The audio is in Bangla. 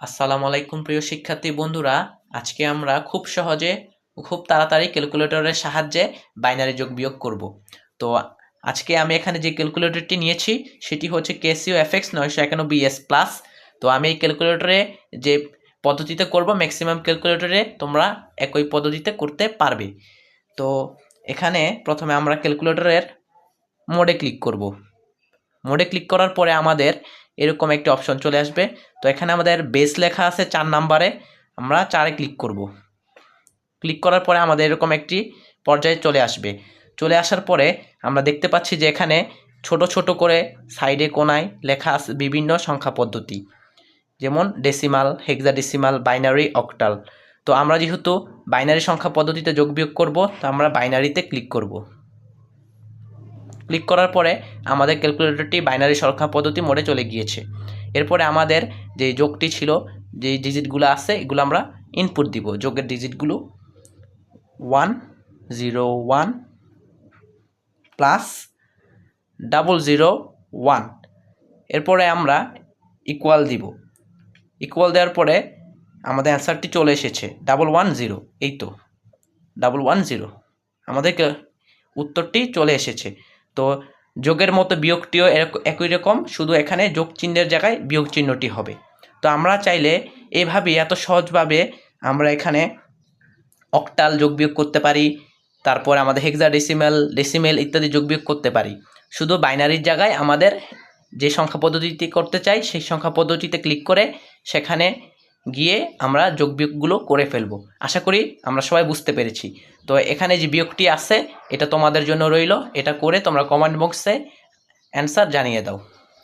আসসালামু আলাইকুম প্রিয় শিক্ষার্থী বন্ধুরা। আজকে আমরা খুব সহজে, খুব তাড়াতাড়ি ক্যালকুলেটরের সাহায্যে বাইনারি যোগ বিয়োগ করব। তো আজকে আমি এখানে যে ক্যালকুলেটরটি নিয়েছি, সেটি হচ্ছে কেসিও এফএক্স নয়শো একানব্বই এস প্লাস তো আমি এই ক্যালকুলেটরে যে পদ্ধতিতে করব ম্যাক্সিমাম ক্যালকুলেটরে তোমরা একই পদ্ধতিতে করতে পারবে। তো এখানে প্রথমে আমরা ক্যালকুলেটরের মোডে ক্লিক করব। মোডে ক্লিক করার পরে আমাদের এরকম একটি অপশন চলে আসবে। তো এখানে আমাদের বেস লেখা আছে চার নাম্বারে, আমরা চারে ক্লিক করব। ক্লিক করার পরে আমাদের এরকম একটি পর্যায়ে চলে আসবে। চলে আসার পরে আমরা দেখতে পাচ্ছি যে এখানে ছোট ছোট করে সাইডে কোনায় লেখা আছে বিভিন্ন সংখ্যা পদ্ধতি। যেমন ডেসিমাল হেক্সাডেসিমাল বাইনারি অক্টাল তো আমরা যেহেতু বাইনারি সংখ্যা পদ্ধতিতে যোগ বিয়োগ করব, তো আমরা বাইনারিতে ক্লিক করব। ক্লিক করার পরে আমাদের ক্যালকুলেটরটি বাইনারি সংখ্যা পদ্ধতি মোডে চলে গিয়েছে। এরপরে আমাদের যে যোগটি ছিল, যে ডিজিটগুলো আছে, এগুলো আমরা ইনপুট দিব। যোগের ডিজিটগুলো one, zero, one, plus double zero, one. এরপরে আমরা ইকুয়াল দিব। ইকুয়াল দেওয়ার পরে আমাদের অ্যান্সারটি চলে এসেছে। ডাবল ওয়ান, জিরো, এই তো। Double one, zero. আমাদেরকে উত্তরটি চলে এসেছে। তো যোগের মতো বিয়োগটিও একই রকম, শুধু এখানে যোগ চিহ্নের জায়গায় বিয়োগ চিহ্নটি হবে। তো আমরা চাইলে এভাবে এত সহজভাবে আমরা এখানে অক্টাল যোগ বিয়োগ করতে পারি, তারপর আমাদের হেক্সা ডেসিমেল ডেসিমেল ইত্যাদি যোগ বিয়োগ করতে পারি। শুধু বাইনারির জায়গায় আমাদের যে সংখ্যা পদ্ধতিটি করতে চাই, সেই সংখ্যা পদ্ধতিতে ক্লিক করে সেখানে গিয়ে আমরা যোগ বিয়োগগুলো করে ফেলব। আশা করি আমরা সবাই বুঝতে পেরেছি। তো এখানে যে বিয়োগটি আছে, এটা তোমাদের জন্য রইল। এটা করে তোমরা কমেন্ট বক্সে অ্যান্সার জানিয়ে দাও।